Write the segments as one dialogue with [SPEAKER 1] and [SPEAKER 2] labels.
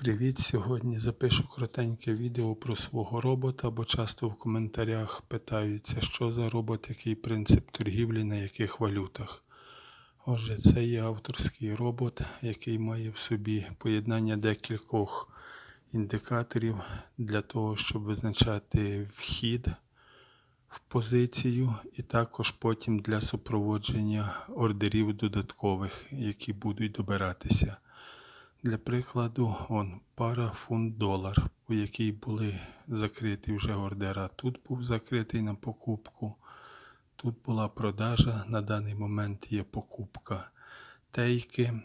[SPEAKER 1] Привіт! Сьогодні запишу коротеньке відео про свого робота, бо часто в коментарях питаються, що за робот, який принцип торгівлі, на яких валютах. Отже, це є авторський робот, який має в собі поєднання декількох індикаторів для того, щоб визначати вхід в позицію, і також потім для супроводження ордерів додаткових, які будуть добиратися. Для прикладу, он, пара фунт долар, у якій були закриті вже ордера. Тут був закритий на покупку, тут була продажа, на даний момент є покупка. Тейки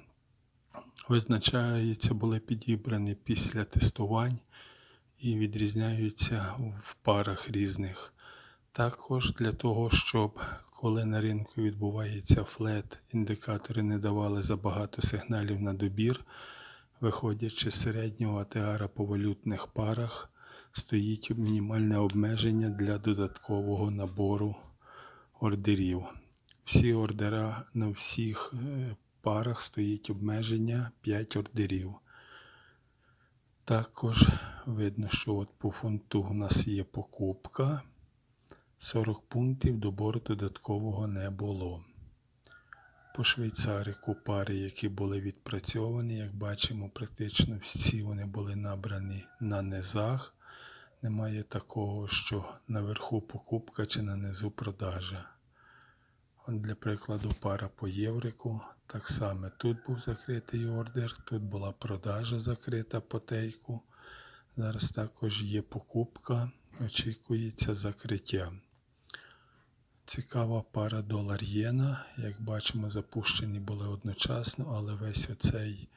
[SPEAKER 1] визначаються, були підібрані після тестувань і відрізняються в парах різних. Також для того, щоб коли на ринку відбувається флет, індикатори не давали забагато сигналів на добір. Виходячи з середнього АТР по валютних парах, стоїть мінімальне обмеження для додаткового набору ордерів. Всі ордера на всіх е, парах стоїть обмеження 5 ордерів. Також видно, що от по фунту у нас є покупка. 40 пунктів добору додаткового не було. По швейцарику пари, які були відпрацьовані, як бачимо, практично всі вони були набрані на низах. Немає такого, що наверху покупка чи на низу продажа. От Для прикладу, пара по єврику. Так само тут був закритий ордер, тут була продажа закрита по тейку. Зараз також є покупка, очікується закриття. Цікава пара долар єна. Як бачимо, запущені були одночасно, але весь оцей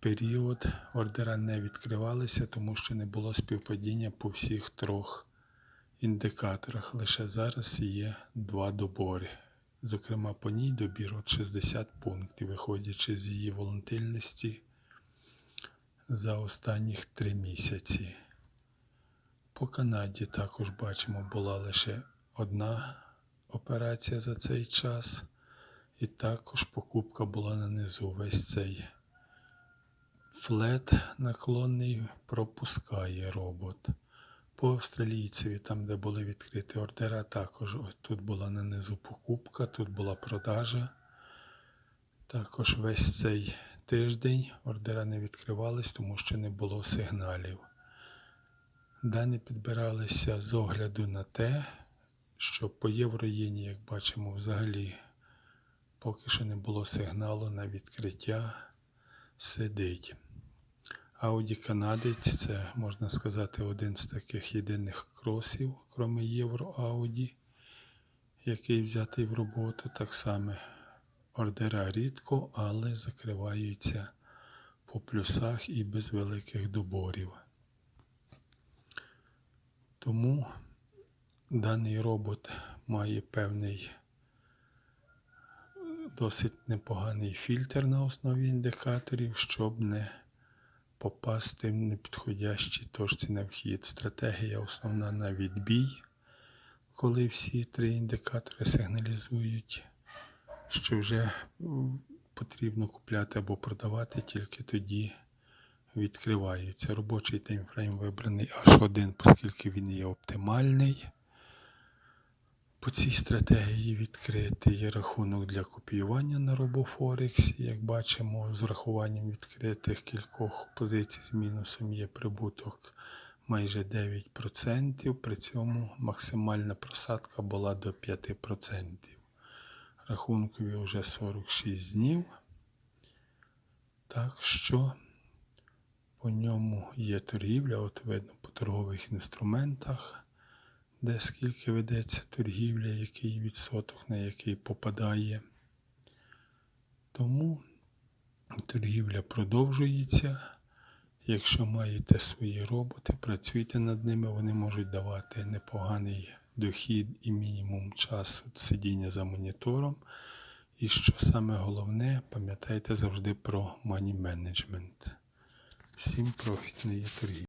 [SPEAKER 1] період ордера не відкривалися, тому що не було співпадіння по всіх трьох індикаторах. Лише зараз є два добори. Зокрема, по ній добір от 60 пунктів, виходячи з її волатильності за останніх три місяці. По Канаді також бачимо, була лише одна операція за цей час, і також покупка була нанизу. Весь цей флет наклонний пропускає робот. По австралійцеві, там, де були відкриті ордера, також ось тут була нанизу покупка, тут була продажа. Також весь цей тиждень ордера не відкривались, тому що не було сигналів. Дані підбиралися з огляду на те, що по євроєні, як бачимо, взагалі поки що не було сигналу на відкриття сидить. Ауді Канадець це, можна сказати, один з таких єдиних кросів, крім Євро Ауді, який взятий в роботу. Так само ордера рідко, але закриваються по плюсах і без великих доборів. Тому Даний робот має певний досить непоганий фільтр на основі індикаторів, щоб не попасти в непідходящі точці на вхід. Стратегія основна на відбій, коли всі три індикатори сигналізують, що вже потрібно купляти або продавати, тільки тоді відкриваються. Робочий таймфрейм вибраний H1, оскільки він є оптимальний. По цій стратегії відкритий рахунок для копіювання на RoboForex. Як бачимо, з урахуванням відкритих кількох позицій з мінусом є прибуток майже 9%. При цьому максимальна просадка була до 5%. Рахункові вже 46 днів. Так що по ньому є торгівля, от видно по торгових інструментах де скільки ведеться торгівля, який відсоток на який попадає. Тому торгівля продовжується. Якщо маєте свої роботи, працюйте над ними, вони можуть давати непоганий дохід і мінімум часу сидіння за монітором. І що саме головне, пам'ятайте завжди про мані менеджмент. Всім профітної торгівлі.